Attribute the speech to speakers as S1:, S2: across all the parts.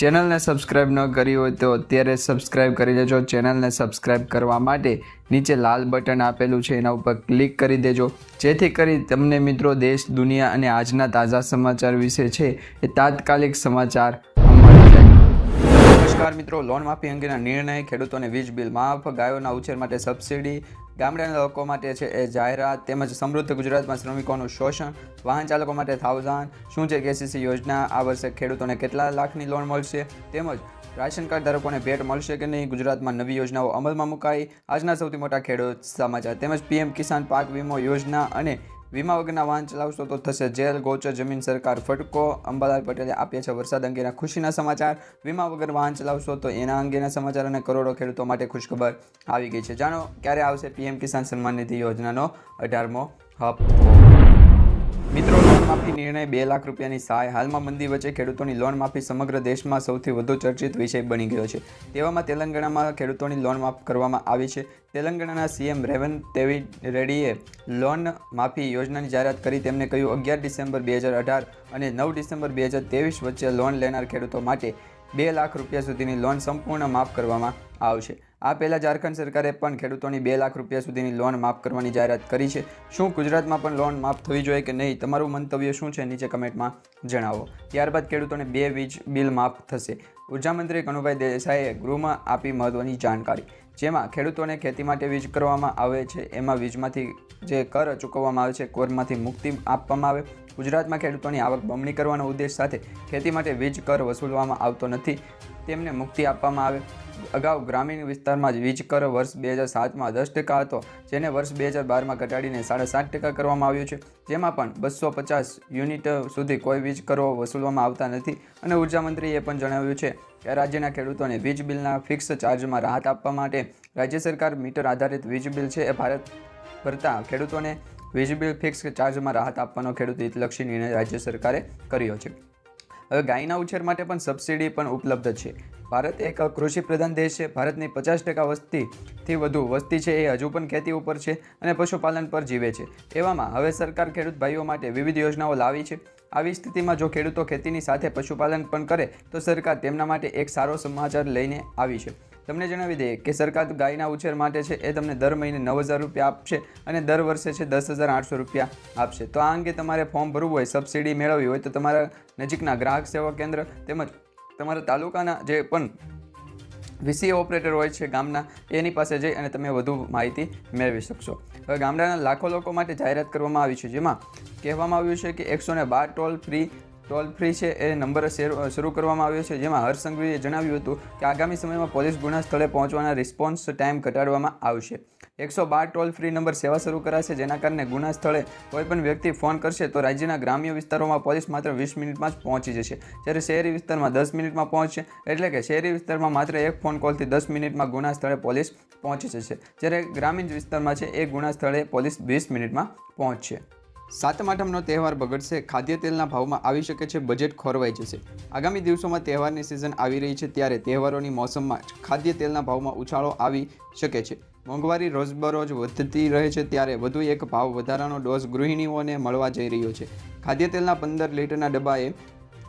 S1: ચેનલને સબસ્ક્રાઇબ ન કરી હોય તો અત્યારે સબસ્ક્રાઇબ કરી લેજો ચેનલને સબસ્ક્રાઇબ કરવા માટે નીચે લાલ બટન આપેલું છે, એના ઉપર ક્લિક કરી દેજો. જેથી કરી તમને મિત્રો દેશ, દુનિયા અને આજના તાજા સમાચાર વિશે છે એ તાત્કાલિક સમાચાર નમસ્કાર મિત્રો, લોન માફી અંગેના નિર્ણય ખેડૂતોને વીજ બિલ, માફ, ગાયોના ઉછેર માટે સબસિડી ગામડાના લોકો માટે છે એ જાહેરાત તેમજ સમૃદ્ધ ગુજરાતમાં શ્રમિકોનું શોષણ, વાહન ચાલકો માટે થાઉઝન્ડ શું છે કેસીસી યોજના, આ વર્ષે ખેડૂતોને કેટલા લાખની લોન મળશે? તેમજ રાશન કાર્ડ ધારકોને ભેટ મળશે કે નહીં? ગુજરાતમાં નવી યોજનાઓ અમલમાં મુકાઈ. આજના સૌથી મોટા ખેડૂત સમાચાર તેમજ પીએમ કિસાન પાક વીમો યોજના અને વીમા વગરના વાહન ચલાવશો તો થશે જેલ, ગોચર, જમીન સરકાર ફટકો અંબાલાલ પટેલે આપ્યા છે વરસાદ અંગેના ખુશીના સમાચાર. વીમા વગર વાહન ચલાવશો તો એના અંગેના સમાચાર અને કરોડો ખેડૂતો માટે ખુશખબર આવી ગઈ છે. જાણો ક્યારે આવશે પીએમ કિસાન સન્માન નિધિ યોજનાનો અઢારમો હપ્તો? માફી નિર્ણય બે લાખ રૂપિયાની સહાય. હાલમાં મંદી વચ્ચે ખેડૂતોની લોન માફી સમગ્ર દેશમાં સૌથી વધુ ચર્ચિત વિષય બની ગયો છે. તેવામાં તેલંગાણામાં ખેડૂતોની લોન માફ કરવામાં આવી છે. તેલંગાણાના સીએમ રેવંત તેવી રેડ્ડીએ લોન માફી યોજનાની જાહેરાત કરી. તેમને કહ્યું, અગિયાર ડિસેમ્બર બે હજાર અઢાર અને નવ ડિસેમ્બર બે હજાર તેવીસ વચ્ચે લોન લેનાર ખેડૂતો માટે બે લાખ રૂપિયા સુધીની લોન સંપૂર્ણ માફ કરવામાં આવશે. આ પહેલાં ઝારખંડ સરકારે પણ ખેડૂતોની બે લાખ રૂપિયા સુધીની લોન માફ કરવાની જાહેરાત કરી છે. શું ગુજરાતમાં પણ લોન માફ થવી જોઈએ કે નહીં? તમારું મંતવ્ય શું છે? નીચે કમેન્ટમાં જણાવો. ત્યારબાદ ખેડૂતોને બે વીજ બિલ માફ થશે. ઉર્જામંત્રી કનુભાઈ દેસાઈએ ગૃહમાં આપી મહત્ત્વની જાણકારી. જેમાં ખેડૂતોને ખેતી માટે વીજ કરવામાં આવે છે, એમાં વીજમાંથી જે કર ચૂકવવામાં આવે છે, કોરમાંથી મુક્તિ આપવામાં આવે. ગુજરાતમાં ખેડૂતોની આવક બમણી કરવાનો ઉદ્દેશ સાથે ખેતી માટે વીજ કર વસૂલવામાં આવતો નથી. તેમને મુક્તિ આપવામાં આવે. અગાઉ ગ્રામીણ વિસ્તારમાં જ વીજ કર વર્ષ બે હજાર સાતમાં દસ ટકા હતો, જેને વર્ષ બે હજાર બારમાં ઘટાડીને સાડા સાત ટકા કરવામાં આવ્યો છે. જેમાં પણ બસો પચાસ યુનિટ સુધી કોઈ વીજ કરો વસૂલવામાં આવતા નથી અને ઉર્જામંત્રીએ પણ જણાવ્યું છે કે રાજ્યના ખેડૂતોને વીજ બિલના ફિક્સ ચાર્જમાં રાહત આપવા માટે રાજ્ય સરકાર મીટર આધારિત વીજ બિલ છે. એ ભારત ભરતા ખેડૂતોને વીજ બિલ ફિક્સ ચાર્જમાં રાહત આપવાનો ખેડૂત હિતલક્ષી નિર્ણય રાજ્ય સરકારે કર્યો છે. ગાયના ઉછેર માટે પણ સબસિડી પણ ઉપલબ્ધ છે. ભારત એક કૃષિ પ્રધાન દેશ છે. ભારતની પચાસ ટકા વસ્તીથી વધુ વસ્તી છે એ હજુ પણ ખેતી ઉપર છે અને પશુપાલન પર જીવે છે. એવામાં હવે સરકાર ખેડૂત ભાઈઓ માટે વિવિધ યોજનાઓ લાવી છે. આવી સ્થિતિમાં જો ખેડૂતો ખેતીની સાથે પશુપાલન પણ કરે તો સરકાર તેમના માટે એક સારો સમાચાર લઈને આવી છે. તમને જણાવી દઈએ કે સરકાર ગાયના ઉછેર માટે છે એ તમને દર મહિને નવ હજાર રૂપિયા આપશે અને દર વર્ષે છે દસ હજાર આઠસો રૂપિયા આપશે. તો આ અંગે તમારે ફોર્મ ભરવું હોય, સબસિડી મેળવવી હોય તો તમારા નજીકના ગ્રાહક સેવા કેન્દ્ર તેમજ તમારા તાલુકાના જે પણ વીસી ઓપરેટર હોય છે ગામના, એની પાસે જઈ અને તમે વધુ માહિતી મેળવી શકશો. હવે ગામડાના લાખો લોકો માટે જાહેરાત કરવામાં આવી છે, જેમાં કહેવામાં આવ્યું છે કે એકસો બાર ટોલ ફ્રી ટોલ ફ્રી છે એ નંબર શેર- કરવામાં આવ્યો છે. જેમાં હર્ષ સંઘવીએ જણાવ્યું હતું કે આગામી સમયમાં પોલીસ ગુના સ્થળે પહોંચવાના રિસ્પોન્સ ટાઈમ ઘટાડવામાં આવશે. એકસો બાર ટોલ ફ્રી નંબર સેવા શરૂ કરાશે, જેના કારણે ગુના સ્થળે કોઈપણ વ્યક્તિ ફોન કરશે તો રાજ્યના ગ્રામ્ય વિસ્તારોમાં પોલીસ માત્ર વીસ મિનિટમાં જ પહોંચી જશે. જ્યારે શહેરી વિસ્તારમાં દસ મિનિટમાં પહોંચશે, એટલે કે શહેરી વિસ્તારમાં માત્ર એક ફોન કોલથી દસ મિનિટમાં ગુના સ્થળે પોલીસ પહોંચી જશે. જ્યારે ગ્રામીણ વિસ્તારમાં છે, એ ગુના સ્થળે પોલીસ વીસ મિનિટમાં પહોંચશે. સાતમ આઠમનો તહેવાર બગડશે. ખાદ્ય તેલના ભાવમાં આવી શકે છે, બજેટ ખોરવાઈ જશે. આગામી દિવસોમાં તહેવારની સિઝન આવી રહી છે ત્યારે તહેવારોની મોસમમાં જ ખાદ્ય તેલના ભાવમાં ઉછાળો આવી શકે છે. મોંઘવારી રોજબરોજ વધતી રહે છે ત્યારે વધુ એક ભાવ વધારાનો ડોઝ ગૃહિણીઓને મળવા જઈ રહ્યો છે. ખાદ્ય તેલના પંદર લીટરના ડબ્બાએ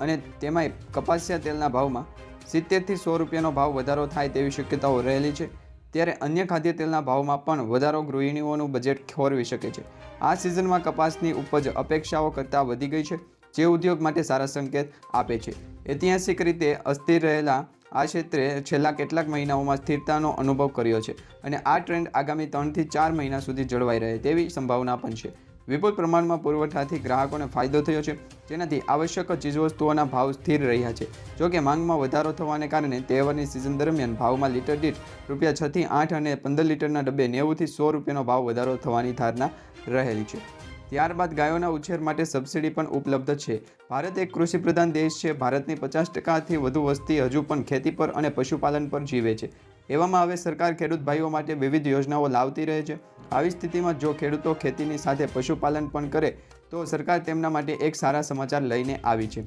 S1: અને તેમાંય કપાસિયા તેલના ભાવમાં સિત્તેરથી સો રૂપિયાનો ભાવ વધારો થાય તેવી શક્યતાઓ રહેલી છે. ત્યારે અન્ય ખાદ્ય તેલના ભાવમાં પણ વધારો ગૃહિણીઓનું બજેટ ખોરવી શકે છે. આ સિઝનમાં કપાસની ઉપજ અપેક્ષાઓ કરતાં વધી ગઈ છે, જે ઉદ્યોગ માટે સારા સંકેત આપે છે. ઐતિહાસિક રીતે અસ્થિર રહેલા આ ક્ષેત્રે છેલ્લા કેટલાક મહિનાઓમાં સ્થિરતાનો અનુભવ કર્યો છે અને આ ટ્રેન્ડ આગામી ત્રણથી ચાર મહિના સુધી જળવાઈ રહે તેવી સંભાવના પણ છે. વિપુલ પ્રમાણમાં પુરવઠાથી ગ્રાહકોને ફાયદો થયો છે. જેનાથી આવશ્યક ચીજવસ્તુઓના ભાવ સ્થિર રહ્યા છે. જોકે માંગમાં વધારો થવાને કારણે તહેવારની સિઝન દરમિયાન ભાવમાં લીટર દીઠ રૂપિયા છથી આઠ અને પંદર લીટરના ડબ્બે નેવુંથી સો રૂપિયાનો ભાવ વધારો થવાની ધારણા રહેલી છે. ત્યારબાદ ગાયોના ઉછેર માટે સબસિડી પણ ઉપલબ્ધ છે. ભારત એક કૃષિ પ્રધાન દેશ છે. ભારતની પચાસ ટકાથી વધુ વસ્તી હજુ પણ ખેતી પર અને પશુપાલન પર જીવે છે. એવામાં હવે સરકાર ખેડૂત ભાઈઓ માટે વિવિધ યોજનાઓ લાવતી રહે છે. આવી સ્થિતિમાં જો ખેડૂતો ખેતીની સાથે પશુપાલન પણ કરે, તો સરકાર તેમના માટે એક સારા સમાચાર લઈને આવી છે.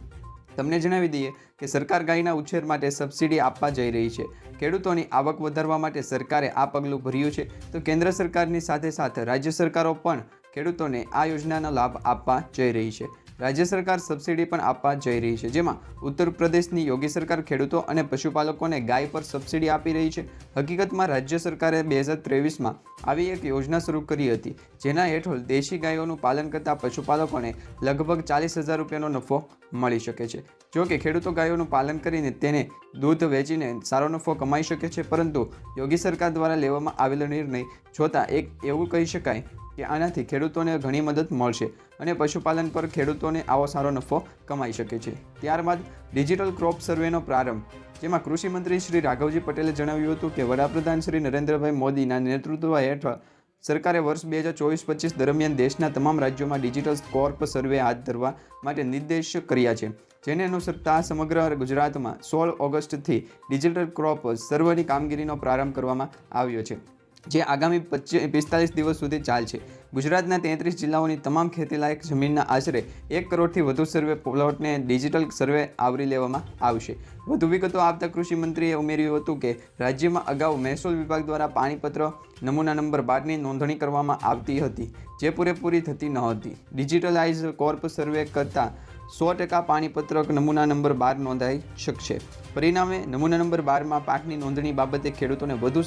S1: તમને જણાવી દઈએ કે સરકાર ગાયના ઉછેર માટે સબસિડી આપવા જઈ રહી છે. ખેડૂતોની આવક વધારવા માટે સરકારે આ પગલું ભર્યું છે. તો કેન્દ્ર સરકારની સાથે સાથે રાજ્ય સરકારો પણ ખેડૂતોને આ યોજનાનો લાભ આપવા જઈ રહી છે. રાજ્ય સરકાર સબસિડી પણ આપવા જઈ રહી છે. જેમાં ઉત્તર પ્રદેશની યોગી સરકાર ખેડૂતો અને પશુપાલકોને ગાય પર સબસિડી આપી રહી છે. હકીકતમાં રાજ્ય સરકારે બે હજાર ત્રેવીસમાં આવી એક યોજના શરૂ કરી હતી. જેના હેઠળ દેશી ગાયોનું પાલન કરતા પશુપાલકોને લગભગ ચાલીસ હજાર રૂપિયાનો નફો મળી શકે છે. જો કે ખેડૂતો ગાયોનું પાલન કરીને તેને દૂધ વેચીને સારો નફો કમાઈ શકે છે. પરંતુ યોગી સરકાર દ્વારા લેવામાં આવેલો નિર્ણય જોતાં એક એવું કહી શકાય કે આનાથી ખેડૂતોને ઘણી મદદ મળશે અને પશુપાલન પર ખેડૂતોને આવો સારો નફો કમાઈ શકે છે. ત્યારબાદ ડિજિટલ ક્રોપ સર્વેનો પ્રારંભ. જેમાં કૃષિ મંત્રી શ્રી રાઘવજી પટેલે જણાવ્યું હતું કે વડાપ્રધાન શ્રી નરેન્દ્રભાઈ મોદીના નેતૃત્વ હેઠળ સરકારે વર્ષ બે હજાર ચોવીસ પચીસ દરમિયાન દેશના તમામ રાજ્યોમાં ડિજિટલ કોર્પ સર્વે હાથ ધરવા માટે નિર્દેશ કર્યા છે. જેને અનુસરતા સમગ્ર ગુજરાતમાં સોળ ઓગસ્ટથી ડિજિટલ ક્રોપ સર્વેની કામગીરીનો પ્રારંભ કરવામાં આવ્યો છે. જે આગામી પચીસ પિસ્તાલીસ દિવસ સુધી ચાલશે. ગુજરાતના તેત્રીસ જિલ્લાઓની તમામ ખેતીલાયક જમીનના આશરે એક કરોડથી વધુ સર્વે પ્લોટને ડિજિટલ સર્વે આવરી લેવામાં આવશે. વધુ વિગતો આપતા કૃષિમંત્રીએ ઉમેર્યું હતું કે, રાજ્યમાં અગાઉ મહેસૂલ વિભાગ દ્વારા પાણીપત્ર નમૂના નંબર બારની નોંધણી કરવામાં આવતી હતી, જે પૂરેપૂરી થતી ન હતી ડિજિટલાઇઝ કોર્પ સર્વે કરતાં સો ટકા પાણીપત્રક નમૂના નંબર બાર નોંધાઈ શકશે. પરિણામે, નમૂના નંબર બારમાં પાકની નોંધણી બાબતે ખેડૂતોને વધુ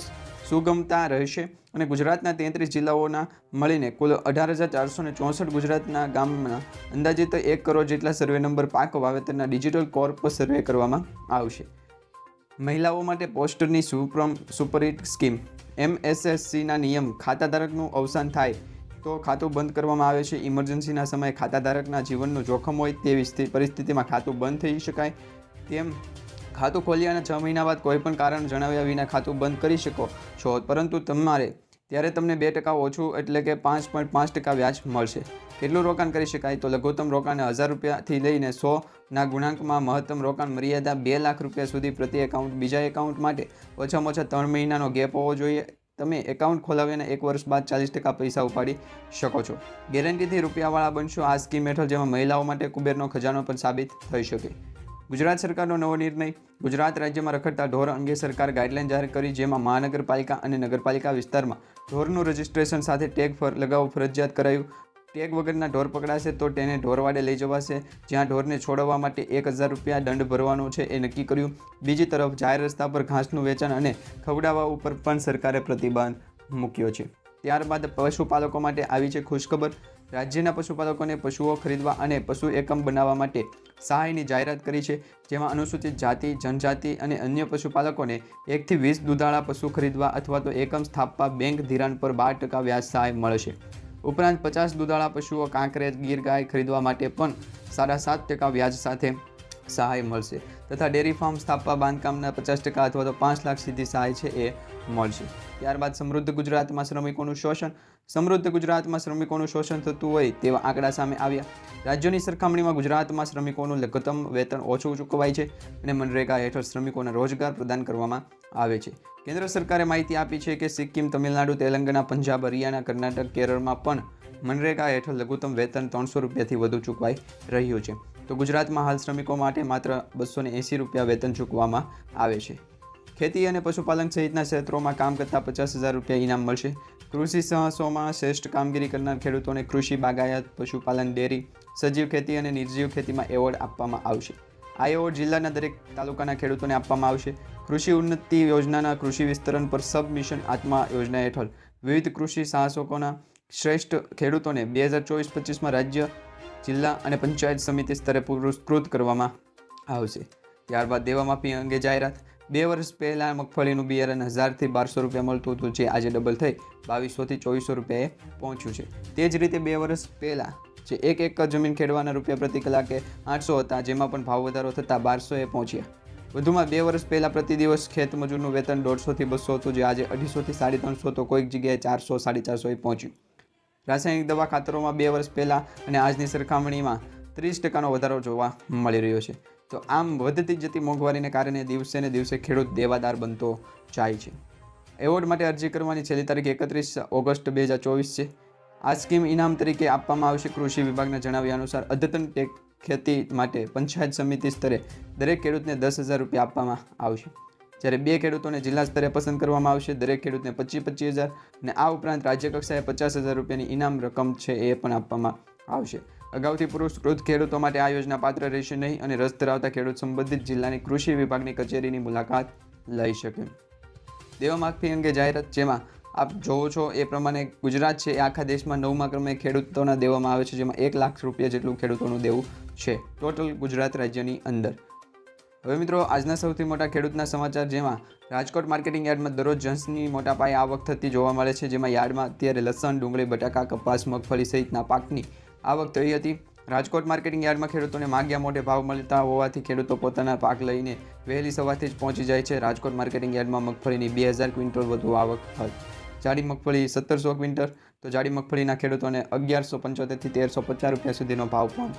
S1: સુગમતા રહેશે અને ગુજરાતના તેત્રીસ જિલ્લાઓના મળીને કુલ અઢાર હજાર ચારસો ને ચોસઠ ગુજરાતના ગામના અંદાજિત એક કરોડ જેટલા સર્વે નંબર પાક વાવેતરના ડિજિટલ કોર્પ સર્વે કરવામાં આવશે. મહિલાઓ માટે પોસ્ટરની સુપ્રમ સુપરહિટ સ્કીમ, એમએસએસસીના નિયમ, ખાતાધારકનું અવસાન થાય તો ખાતું બંધ કરવામાં આવે છે. ઇમરજન્સીના સમયે ખાતાધારકના જીવનનું જોખમ હોય તેવી પરિસ્થિતિમાં ખાતું બંધ થઈ શકાય તેમ ખાતું ખોલ્યાના છ મહિના બાદ કોઈપણ કારણ જણાવ્યા વિના ખાતું બંધ કરી શકો છો. પરંતુ તમારે ત્યારે તમને બે ટકા ઓછું એટલે કે પાંચ પોઈન્ટ પાંચ ટકા વ્યાજ મળશે. કેટલું રોકાણ કરી શકાય? તો લઘુત્તમ રોકાણ હજાર રૂપિયાથી લઈને સોના ગુણાંકમાં મહત્તમ રોકાણ મર્યાદા બે લાખ રૂપિયા સુધી પ્રતિ એકાઉન્ટ બીજા એકાઉન્ટ માટે ઓછામાં ઓછા ત્રણ મહિનાનો ગેપ હોવો જોઈએ. તમે એકાઉન્ટ ખોલાવીને એક વર્ષ બાદ ચાલીસ ટકા પૈસા ઉપાડી શકો છો. ગેરંટીથી રૂપિયાવાળા બનશો આ સ્કીમ હેઠળ, જેમાં મહિલાઓ માટે કુબેરનો ખજાનો પણ સાબિત થઈ શકે. ગુજરાત સરકારનો નવો નિર્ણય. ગુજરાત રાજ્યમાં રખડતા ઢોર અંગે સરકાર ગાઈડલાઈન જાહેર કરી, જેમાં મહાનગરપાલિકા અને નગરપાલિકા વિસ્તારમાં ઢોરનું રજિસ્ટ્રેશન સાથે ટેગ ફર લગાવવું ફરજિયાત કરાયું. ટેગ વગરના ઢોર પકડાશે તો તેને ઢોરવાડે લઈ જવાશે, જ્યાં ઢોરને છોડવા માટે એક હજાર રૂપિયા દંડ ભરવાનો છે એ નક્કી કર્યું. બીજી તરફ જાહેર રસ્તા પર ઘાસનું વેચાણ અને ખવડાવવા ઉપર પણ સરકારે પ્રતિબંધ મૂક્યો છે. ત્યારબાદ પશુપાલકો માટે આવી છે ખુશખબર. રાજ્યના પશુપાલકોને પશુઓ ખરીદવા અને પશુ એકમ બનાવવા માટે સહાયની જાહેરાત કરી છે, જેમાં અનુસૂચિત જાતિ, જનજાતિ અને અન્ય પશુપાલકોને એકથી વીસ દુધાળા પશુ ખરીદવા અથવા તો એકમ સ્થાપવા બેંક ધિરાણ પર બાર ટકા વ્યાજ સહાય મળશે. ઉપરાંત પચાસ દુધાળા પશુઓ કાંકરેજ ગીર ગાય ખરીદવા માટે પણ સાડા સાત ટકા વ્યાજ સાથે સહાય મળશે તથા ડેરી ફાર્મ સ્થાપવા બાંધકામના પચાસ ટકા અથવા તો પાંચ લાખ સુધી સહાય છે એ મળશે. ત્યારબાદ સમૃદ્ધ ગુજરાતમાં શ્રમિકોનું શોષણ સમૃદ્ધ ગુજરાતમાં શ્રમિકોનું શોષણ થતું હોય તેવા આંકડા સામે આવ્યા. રાજ્યોની સરખામણીમાં ગુજરાતમાં શ્રમિકોનું લઘુત્તમ વેતન ઓછું ચૂકવાય છે અને મનરેગા હેઠળ શ્રમિકોને રોજગાર પ્રદાન કરવામાં આવે છે. કેન્દ્ર સરકારે માહિતી આપી છે કે સિક્કિમ, તમિલનાડુ, તેલંગાણા, પંજાબ, હરિયાણા, કર્ણાટક, કેરળમાં પણ મનરેગા હેઠળ લઘુત્તમ વેતન ત્રણસો રૂપિયાથી વધુ ચૂકવાઈ રહ્યું છે. તો ગુજરાતમાં હાલ શ્રમિકો માટે માત્ર બસો એંસી રૂપિયા વેતન ચૂકવવામાં આવે છે. ખેતી અને પશુપાલન સહિતના ક્ષેત્રોમાં કામ કરતા પચાસ હજાર રૂપિયા ઇનામ મળશે. કૃષિ સાહસોમાં શ્રેષ્ઠ કામગીરી કરનાર ખેડૂતોને કૃષિ બાગાયત, પશુપાલન, ડેરી, સજીવ ખેતી અને નિર્જીવ ખેતીમાં એવોર્ડ આપવામાં આવશે. આ એવોર્ડ જિલ્લાના દરેક તાલુકાના ખેડૂતોને આપવામાં આવશે. કૃષિ ઉન્નતિ યોજનાના કૃષિ વિસ્તરણ પર સબ મિશન આત્મા યોજના હેઠળ વિવિધ કૃષિ સાહસકોના શ્રેષ્ઠ ખેડૂતોને બે હજાર ચોવીસ પચીસમાં રાજ્ય, જિલ્લા અને પંચાયત સમિતિ સ્તરે પુરસ્કૃત કરવામાં આવશે. ત્યારબાદ દેવા માફી અંગે જાહેરાત બે વર્ષ પહેલાં મગફળીનું બિયારણ હજારથી બારસો રૂપિયા મળતું હતું, જે આજે ડબલ થઈ બાવીસોથી ચોવીસો રૂપિયાએ પહોંચ્યું છે. તે જ રીતે બે વર્ષ પહેલાં જે એક એક જમીન ખેડવાના રૂપિયા પ્રતિ કલાકે આઠસો હતા, જેમાં પણ ભાવ વધારો થતાં બારસોએ પહોંચ્યા. વધુમાં બે વર્ષ પહેલાં પ્રતિ દિવસ ખેતમજૂરનું વેતન દોઢસોથી બસો હતું, જે આજે અઢીસોથી સાડી ત્રણસો તો કોઈક જગ્યાએ ચારસો, સાડી ચારસોએ પહોંચ્યું. રાસાયણિક દવા ખાતરોમાં બે વર્ષ પહેલાં અને આજની સરખામણીમાં ત્રીસ ટકાનો વધારો જોવા મળી રહ્યો છે. તો આમ વધતી જતી મોંઘવારીને કારણે દિવસે ને દિવસે ખેડૂત દેવાદાર બનતો જાય છે. એવોર્ડ માટે અરજી કરવાની છેલ્લી તારીખ એકત્રીસ ઓગસ્ટ બે હજાર ચોવીસ છે. આ સ્કીમ ઇનામ તરીકે આપવામાં આવશે. કૃષિ વિભાગના જણાવ્યા અનુસાર અદ્યતન ટેક ખેતી માટે પંચાયત સમિતિ સ્તરે દરેક ખેડૂતને દસ હજાર રૂપિયા આપવામાં આવશે. જ્યારે બે ખેડૂતોને જિલ્લા સ્તરે પસંદ કરવામાં આવશે. દરેક ખેડૂતને પચીસ પચીસ હજાર અને આ ઉપરાંત રાજ્ય કક્ષાએ પચાસ હજાર રૂપિયાની ઇનામ રકમ છે એ પણ આપવામાં આવશે. અગાઉથી પુરસ્કૃત ખેડૂતો માટે આ યોજના પાત્ર રહેશે નહીં અને રસ ધરાવતા ખેડૂત સંબંધિત જિલ્લાની કૃષિ વિભાગની કચેરીની મુલાકાત લઈ શકે. દેવા માફી અંગે જાહેરાત જેમાં આપ જોવો છો એ પ્રમાણે ગુજરાત છે એ આખા દેશમાં નવમા ક્રમે ખેડૂતોના દેવામાં આવે છે, જેમાં એક લાખ રૂપિયા જેટલું ખેડૂતોનું દેવું છે. ટોટલ ગુજરાત રાજ્યની અંદર. હવે મિત્રો, આજના સૌથી મોટા ખેડૂતના સમાચાર જેમાં રાજકોટ માર્કેટિંગ યાર્ડમાં દરરોજ જંસની મોટા પાયે આવક થતી જોવા મળે છે, જેમાં યાર્ડમાં અત્યારે લસણ, ડુંગળી, બટાકા, કપાસ, મગફળી સહિતના પાકની આવક થઈ હતી, રાજકોટ માર્કેટિંગ યાર્ડમાં ખેડૂતોને માગ્યા મોઢે ભાવ મળતા હોવાથી ખેડૂતો પોતાના પાક લઈને વહેલી સવારથી જ પહોંચી જાય છે. રાજકોટ માર્કેટિંગ યાર્ડમાં મગફળીની બે હજાર ક્વિન્ટલ વધુ આવક થઈ જાડી મગફળી સત્તરસો ક્વિન્ટલ, તો જાડી મગફળીના ખેડૂતોને અગિયારસો પંચોતેરથી તેરસો પચાસ રૂપિયા સુધીનો ભાવ પણ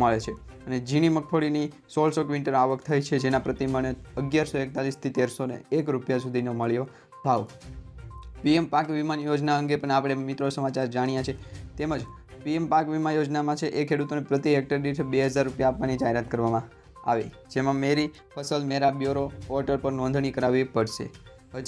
S1: મળે છે. અને ઝીણી મગફળીની સોળસો ક્વિન્ટલ આવક થઈ છે, જેના પ્રતિમાને અગિયારસો એકતાલીસથી તેરસો એક રૂપિયા સુધીનો મળ્યો ભાવ. પીએમ પાક વીમાની યોજના અંગે પણ આપણે મિત્રો સમાચાર જાણ્યા છે. તેમજ પીએમ પાક વીમા યોજનામાં છે એ ખેડૂતોને પ્રતિ હેક્ટર દીઠ બે હજાર રૂપિયા આપવાની જાહેરાત કરવામાં આવી. જેમાં મેરી ફસલ, મેરા બ્યુરો પોર્ટલ પર નોંધણી કરાવવી પડશે.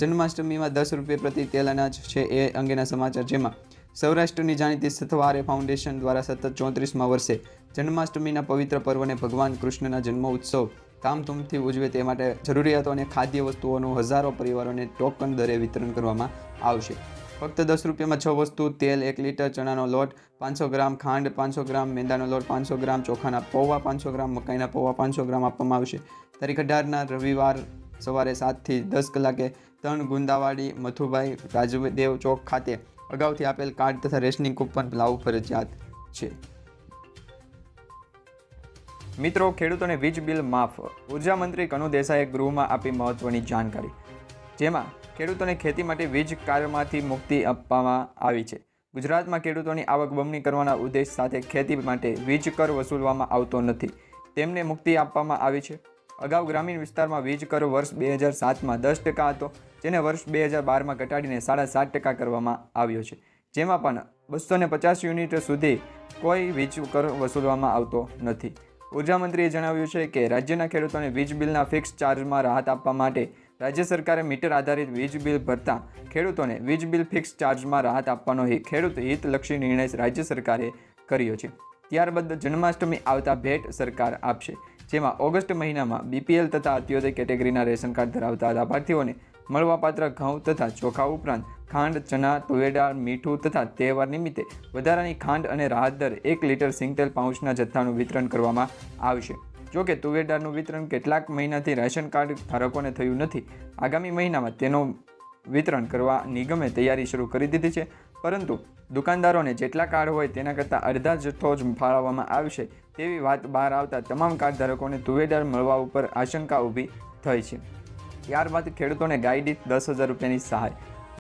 S1: જન્માષ્ટમીમાં દસ રૂપિયા પ્રતિ તેલ અનાજ છે એ અંગેના સમાચાર જેમાં સૌરાષ્ટ્રની જાણીતી સથવારે ફાઉન્ડેશન દ્વારા સતત ચોત્રીસમાં વર્ષે જન્માષ્ટમીના પવિત્ર પર્વને ભગવાન કૃષ્ણના જન્મ ઉત્સવ ધામધૂમથી ઉજવે તે માટે જરૂરિયાતો અને ખાદ્ય વસ્તુઓનું હજારો પરિવારોને ટોકન દરે વિતરણ કરવામાં આવશે. ફક્ત દસ રૂપિયામાં છ વસ્તુ, તેલ એક લીટર, ચણાનો લોટ પાંચસો ગ્રામ, ખાંડ પાંચસો ગ્રામ, મેંદાનો લોટ પાંચસો ગ્રામ, ચોખાના પૌવા પાંચસો ગ્રામ, મકાઈના પૌવા પાંચસો ગ્રામ આપવામાં આવશે. તારીખ અઢારના, રવિવાર સવારે સાતથી દસ કલાકે ત્રણ ગુંદાવાડી, મથુભાઈ, રાજદેવ ચોક ખાતે અગાઉથી આપેલ કાર્ડ તથા રેશનિંગ કૂપન લાવવું ફરજિયાત છે. મિત્રો, ખેડૂતોને વીજ બિલ માફ. ઊર્જા મંત્રી કનુ દેસાઈએ ગૃહમાં આપી મહત્વની જાણકારી. જેમાં ખેડૂતોને ખેતી માટે વીજ કારમાંથી મુક્તિ આપવામાં આવી છે. ગુજરાતમાં ખેડૂતોની આવક બમણી કરવાના ઉદ્દેશ સાથે ખેતી માટે વીજ કર વસૂલવામાં આવતો નથી. તેમને મુક્તિ આપવામાં આવી છે. અગાઉ ગ્રામીણ વિસ્તારમાં વીજ કર વર્ષ બે હજાર સાતમાં દસ ટકા હતો, જેને વર્ષ બે હજાર બારમાં ઘટાડીને સાડા સાત ટકા કરવામાં આવ્યો છે. જેમાં પણ બસો ને પચાસ યુનિટ સુધી કોઈ વીજ કર વસૂલવામાં આવતો નથી. ઉર્જામંત્રીએ જણાવ્યું છે કે રાજ્યના ખેડૂતોને વીજ બિલના ફિક્સ ચાર્જમાં રાહત આપવા માટે રાજ્ય સરકારે મીટર આધારિત વીજ બિલ ભરતા ખેડૂતોને વીજ બિલ ફિક્સ ચાર્જમાં રાહત આપવાનો ખેડૂત હિતલક્ષી નિર્ણય રાજ્ય સરકારે કર્યો છે. ત્યારબાદ જન્માષ્ટમી આવતા ભેટ સરકાર આપશે, જેમાં ઓગસ્ટ મહિનામાં બીપીએલ તથા અત્યોદય કેટેગરીના રેશન કાર્ડ ધરાવતા લાભાર્થીઓને મળવાપાત્ર ઘઉં તથા ચોખા ઉપરાંત ખાંડ ચના તુવેડા મીઠું તથા તહેવાર નિમિત્તે વધારાની ખાંડ અને રાહત દર એક લીટર સિંગટેલ પાઉચના જથ્થાનું વિતરણ કરવામાં આવશે. જો કે તુવેર વિતરણ કેટલાક મહિનાથી રેશન કાર્ડ ધારકોને થયું નથી. આગામી મહિનામાં તેનું વિતરણ કરવા નિગમે તૈયારી શરૂ કરી દીધી છે. પરંતુ દુકાનદારોને જેટલા કાર્ડ હોય તેના કરતાં અડધા જથ્થો જ ફાળવવામાં આવશે તેવી વાત બહાર આવતા તમામ કાર્ડ ધારકોને તુવેદાર મળવા ઉપર આશંકા ઊભી થઈ છે. ત્યારબાદ ખેડૂતોને ગાય દસ હજાર રૂપિયાની સહાય.